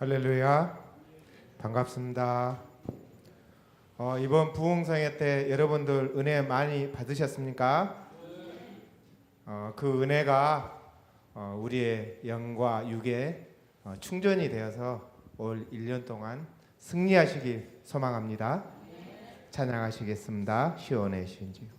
할렐루야. 반갑습니다. 어, 이번 부흥상회 때 여러분들 은혜 많이 받으셨습니까? 어, 그 은혜가 어, 우리의 영과 육에 어, 충전이 되어서 올 1년 동안 승리하시길 소망합니다. 찬양하시겠습니다. 시온의 신주.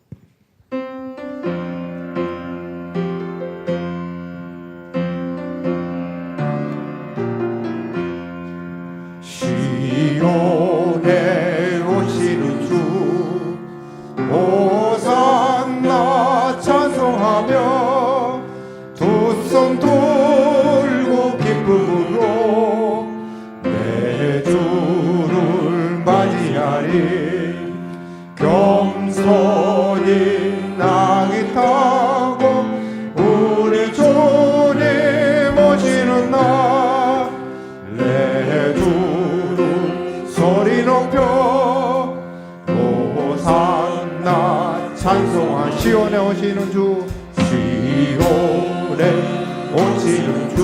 지은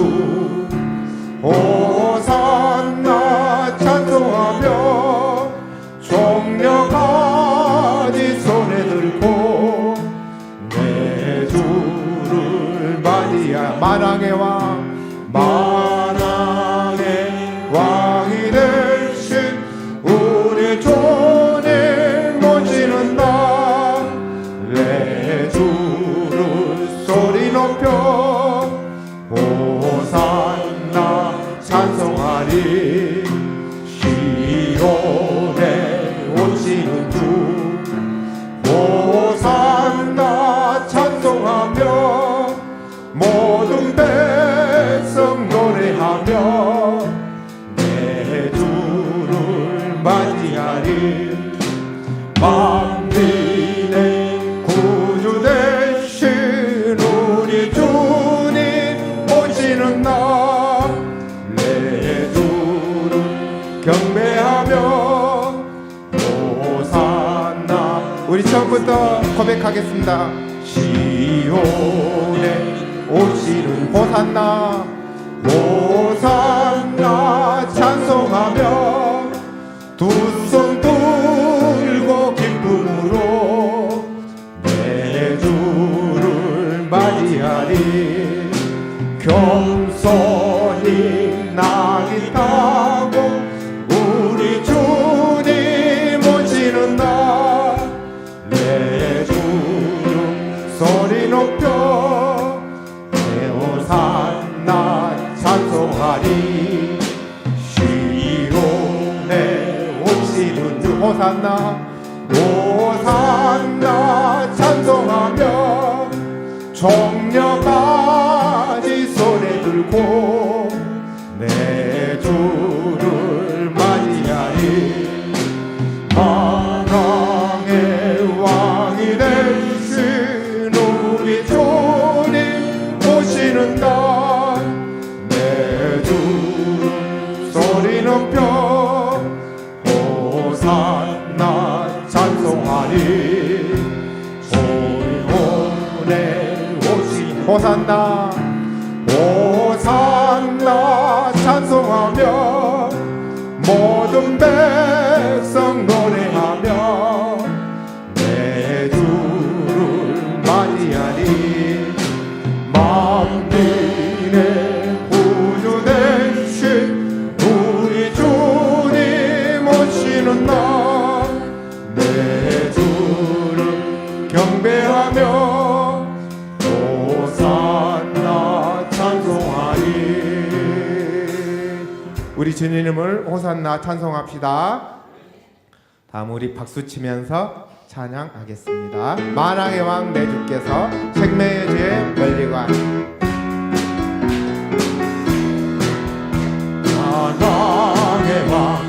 시온에 오시는 호산나? 호산 오산나 오산나 찬송하며 정녀까지 손에 들고 호산나 우리 주님을 호산나 찬송합시다. 다음 우리 박수 치면서 찬양하겠습니다. 만왕의 왕 내 주께서 생명의 주의 멀리관 만왕의 왕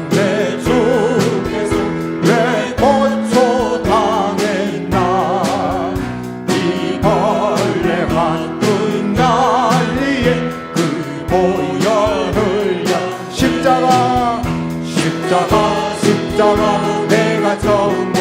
내가 처음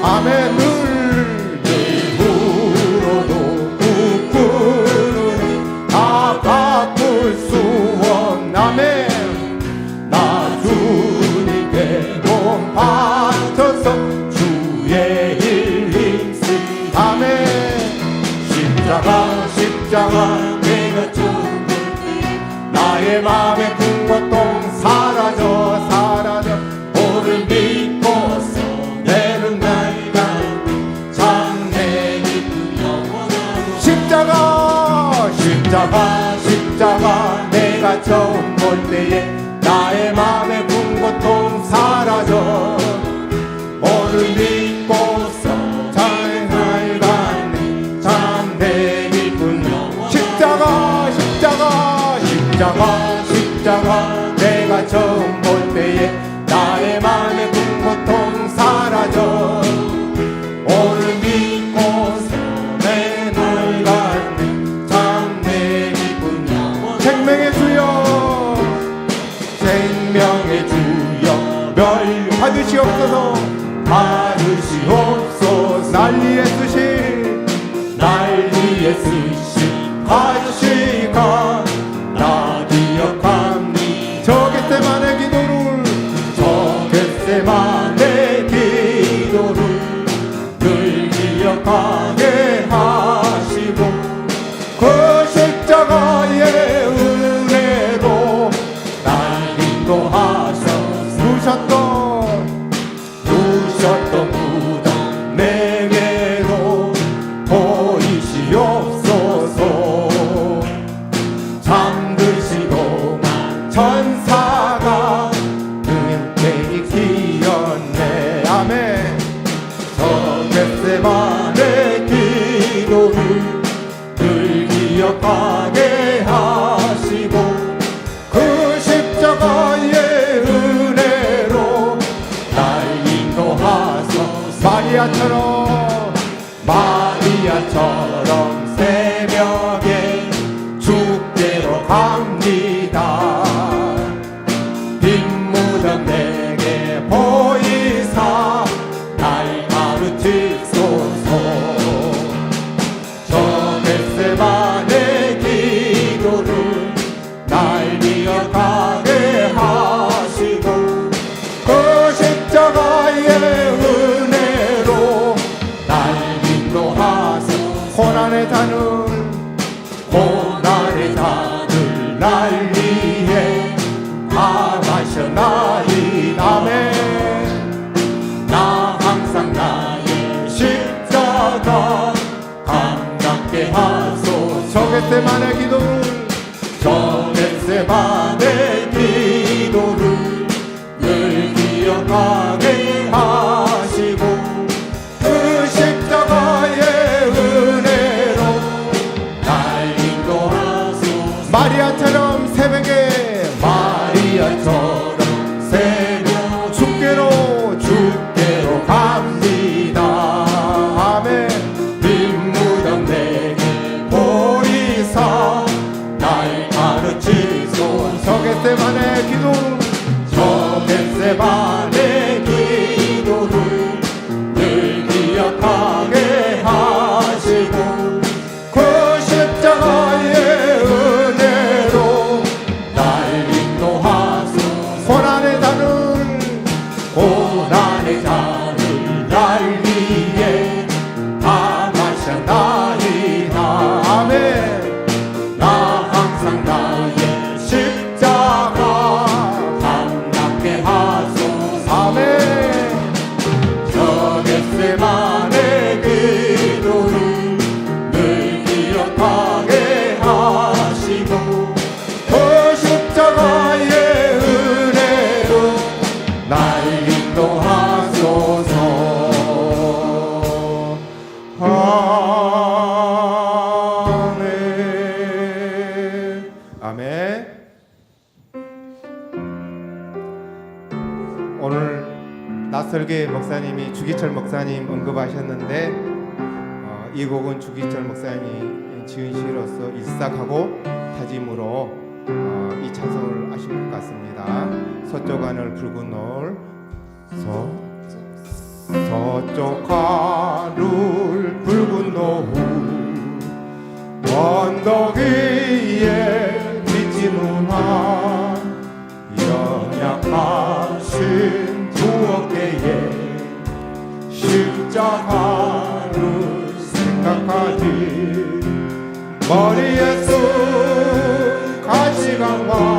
Amen. 십자가 십자가 내가 처음 볼 때에 나의 마음의 군고통 사라져. 오늘 믿고서 잘날 받네 참내 기쁜 십자가 십자가 십자가 십자가 내가 처음 볼 때에 나의 마음의 군고통 사라져. 날 받으시옵소서. 받으시옵소서. 난리에 쓰신 난리에 쓰신 간식한 겟세만의 기도. 저 겟세만 가르치소 저 겟세 목사님 언급하셨는데 어, 이 곡은 주기철 목사님이 지은 시로서 일삭하고 다짐으로 어, 이 찬송을 하신 것 같습니다. 서쪽 하늘 붉은 노을 서 서쪽 하늘 붉은 노을 언덕 위에 비치누나 연약하 십자가를 생각하니 머리에 쓴 가시관과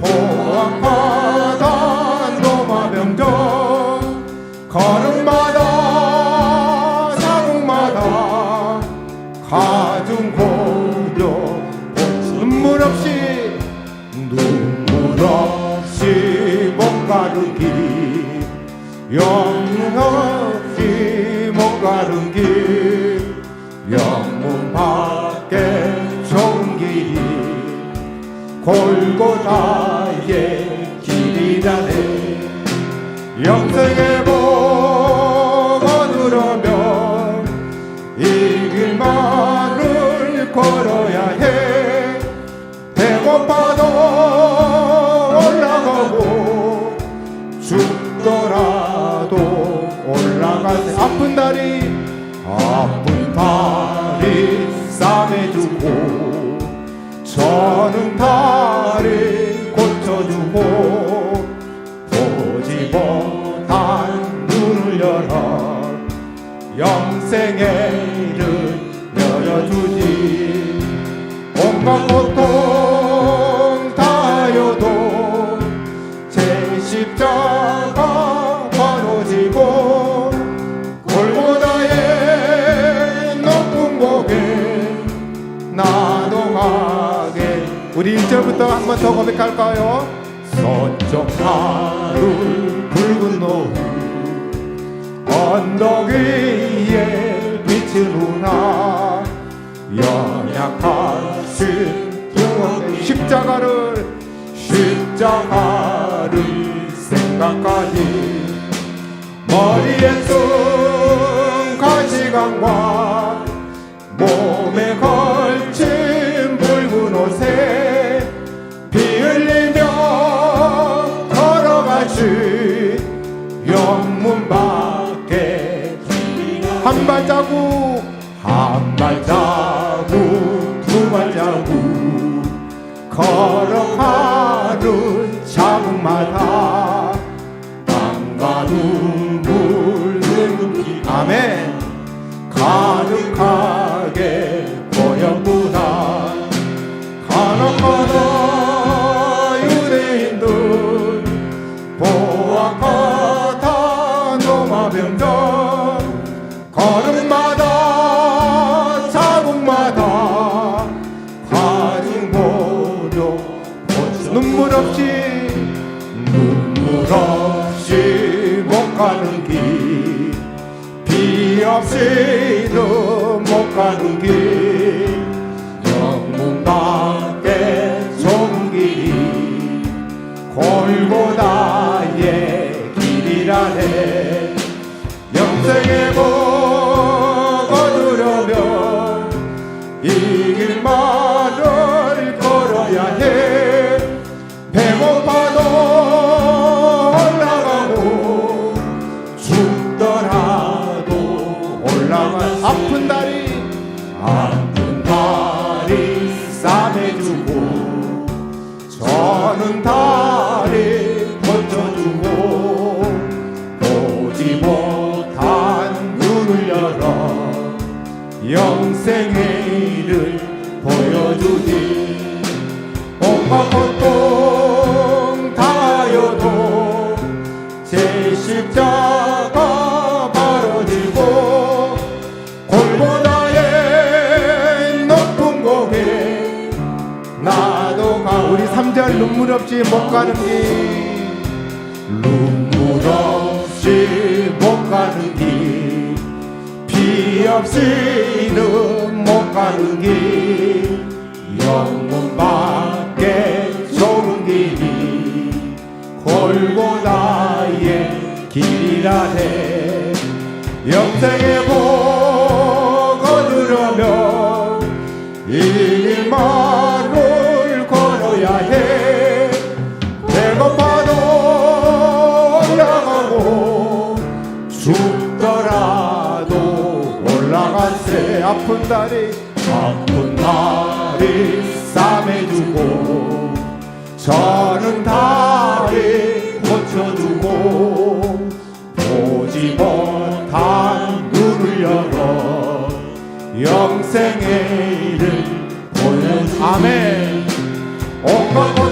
포악하단 로마병정 걸음마다 사국마다 가중 고려 눈물 없이 눈물 없이 못길 영문 없이 못 가는 길 영문 밖에 좋은 길이 골고다 영생의 복 얻으려면 이 길만을 걸어야 해. 배고파도 올라가고 죽더라도 올라가세. 아픈 다리 아픈 다리 영생의 일을 열어주지. 온갖 고통 다하여도 제 십자가 바로지고 골고다의 높은 곡에 나도 가게. 우리 1절부터 한 번 더 고백할까요? 서쪽 하루 붉은 노을 언덕 위에 비치누나 연약하신 영혼의 십자가를 십자가를 생각하니 머리에 쓴 가시관과 한 발자국 두 발자국 걸어가는 자국마다 없이도 못 가는 길, 영생의 일을 보여주지. 온갖 고통 다하여도 제 십자가 바로지고 골고다의 높은 고개 나도 가 우리 3절 눈물 없이 못 가는 길 비 없이는 못 가는 길, 영문 밖에 좋은 길이 골고다의 길이라네. 영생의 복 아픈 다리 아픈 다리 싸매주고 저는 다리 고쳐주고 보지 못한 눈을 열어 영생의 일을 보여주고 아멘. 온갖